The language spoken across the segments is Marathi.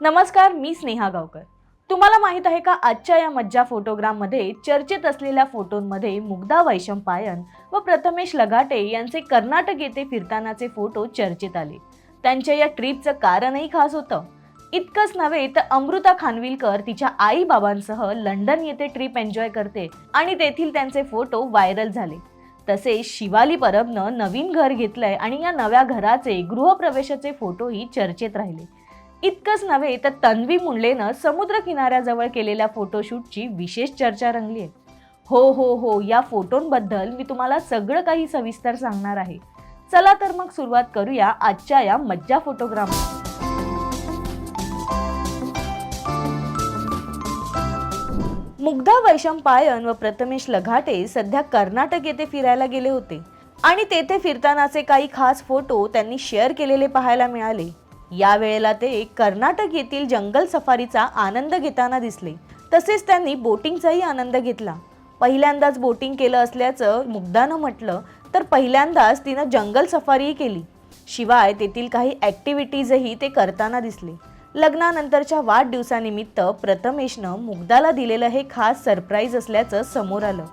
नमस्कार मी स्नेहा गावकर. तुम्हाला माहीत आहे का आजच्या या मज्जा फोटोग्राममध्ये चर्चेत असलेल्या फोटोंमध्ये मुग्धा वैशंपायन व प्रथमेश लगाटे यांचे कर्नाटक येथे फिरतानाचे फोटो चर्चेत आले. त्यांच्या या ट्रिपचं कारणही खास होतं. इतकंच नव्हे तर अमृता खानविलकर तिच्या आई बाबांसह लंडन येथे ट्रिप एन्जॉय करते आणि तेथील त्यांचे फोटो व्हायरल झाले. तसेच शिवाली परबनं नवीन घर घेतलंय आणि या नव्या घराचे गृहप्रवेशाचे फोटोही चर्चेत राहिले. इतकंच नव्हे तर तन्वी मुंडलेनं समुद्र किनाऱ्याजवळ केलेल्या फोटोशूटची विशेष चर्चा रंगली आहे. हो हो हो या फोटोंबद्दल मी तुम्हाला सगळं काही सविस्तर सांगणार आहे. चला तर मग सुरुवात करूया आजच्या या मज्जा फोटोग्राम. मुग्धा वैशंपायन व प्रथमेश लघाटे सध्या कर्नाटक येथे फिरायला गेले होते. आणि तेथे फिरतानाचे काही खास फोटो त्यांनी शेअर केलेले पाहायला मिळाले. या वेळेला ते कर्नाटक येथील जंगल सफारीचा आनंद घेताना दिसले. तसेच त्यांनी बोटिंगचाही आनंद घेतला. पहिल्यांदाच बोटिंग केलं असल्याचं मुग्धानं म्हटलं तर पहिल्यांदाच तिनं जंगल सफारीही केली. शिवाय तेथील काही ॲक्टिव्हिटीजही ते करताना दिसले. लग्नानंतरच्या वाढदिवसानिमित्त प्रथमेशनं मुग्धाला दिलेलं हे खास सरप्राईज असल्याचं समोर आलं.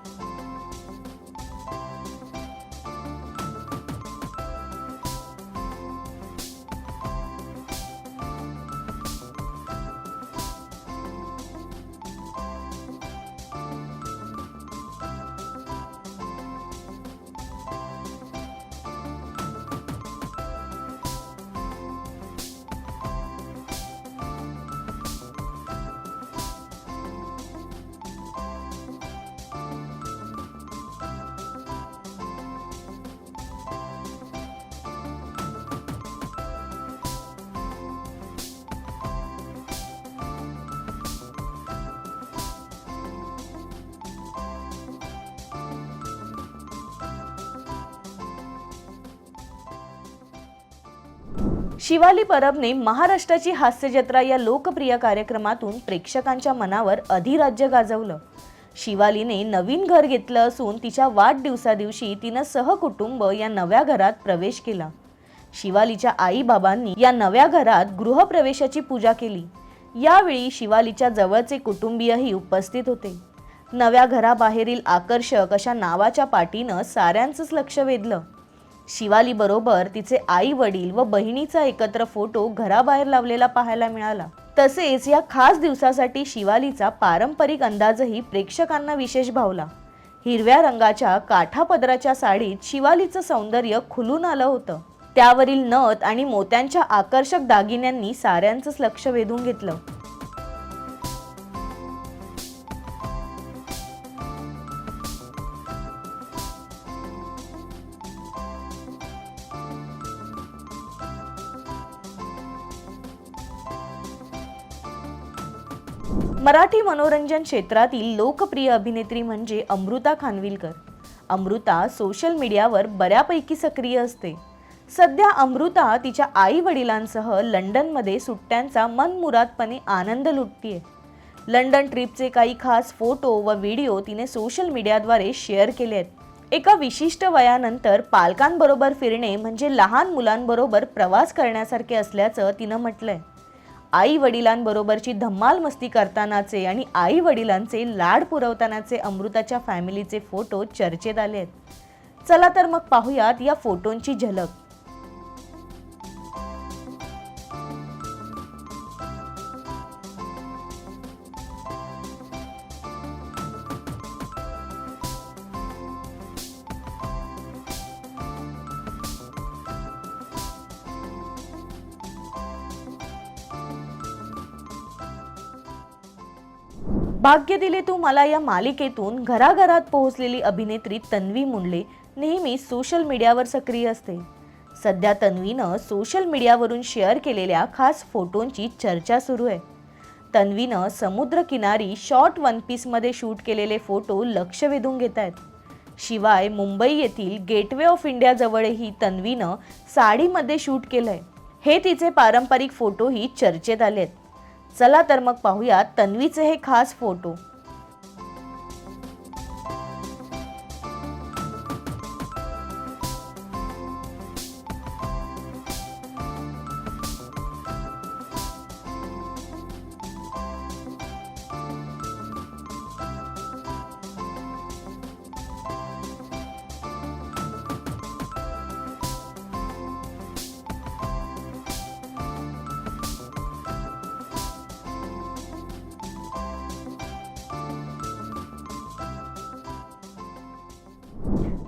शिवाली परबने महाराष्ट्राची हास्यजत्रा या लोकप्रिय कार्यक्रमातून प्रेक्षकांच्या मनावर अधिराज्य गाजवलं. शिवालीने नवीन घर घेतलं असून तिच्या वाढदिवसादिवशी तिनं सहकुटुंब या नव्या घरात प्रवेश केला. शिवालीच्या आईबाबांनी या नव्या घरात गृहप्रवेशाची पूजा केली. यावेळी शिवालीच्या जवळचे कुटुंबीयही उपस्थित होते. नव्या घराबाहेरील आकर्षक अशा नावाच्या पाठीनं साऱ्यांचंच लक्ष वेधलं. शिवालीबरोबर तिचे आई वडील व बहिणीचा एकत्र फोटो घराबाहेर लावलेला पाहायला मिळाला. तसेच या खास दिवसासाठी शिवालीचा पारंपरिक अंदाजही प्रेक्षकांना विशेष भावला. हिरव्या रंगाच्या काठापदराच्या साडीत शिवालीचं सौंदर्य खुलून आलं होतं. त्यावरील नथ आणि मोत्यांच्या आकर्षक दागिन्यांनी साऱ्यांचंच लक्ष वेधून घेतलं. मराठी मनोरंजन क्षेत्रातील लोकप्रिय अभिनेत्री म्हणजे अमृता खानविलकर. अमृता सोशल मीडियावर बऱ्यापैकी सक्रिय असते. सध्या अमृता तिच्या आई वडिलांसह लंडनमध्ये सुट्ट्यांचा मनमुरादपणे आनंद लुटतीये. लंडन ट्रिपचे काही खास फोटो व व्हिडिओ तिने सोशल मीडियाद्वारे शेअर केले आहेत. एका विशिष्ट वयानंतर पालकांबरोबर फिरणे म्हणजे लहान मुलांबरोबर प्रवास करण्यासारखे असल्याचं तिनं म्हटलंय. आई वडिलांबरोबरची धम्माल मस्ती करतानाचे आणि आई वडिलांचे लाड पुरवतानाचे अमृताच्या फॅमिलीचे फोटो चर्चेत आले आहेत चला तर मग पाहूयात या फोटोंची झलक. भाग्य दिले तू मला या मालिकेतून घराघरात पोहोचलेली अभिनेत्री तन्वी मुंडले नेहमी सोशल मीडियावर सक्रिय असते. सध्या तन्वीनं सोशल मीडियावरून शेअर केलेल्या खास फोटोंची चर्चा सुरू आहे. तन्वीनं समुद्रकिनारी शॉर्ट वन पीसमध्ये शूट केलेले फोटो लक्ष वेधून घेत आहेत. शिवाय मुंबई येथील गेटवे ऑफ इंडियाजवळही तन्वीनं साडीमध्ये शूट केलंय. हे तिचे पारंपरिक फोटोही चर्चेत आले आहेत चला तर मग पाहूया तन्वीचे हे खास फोटो.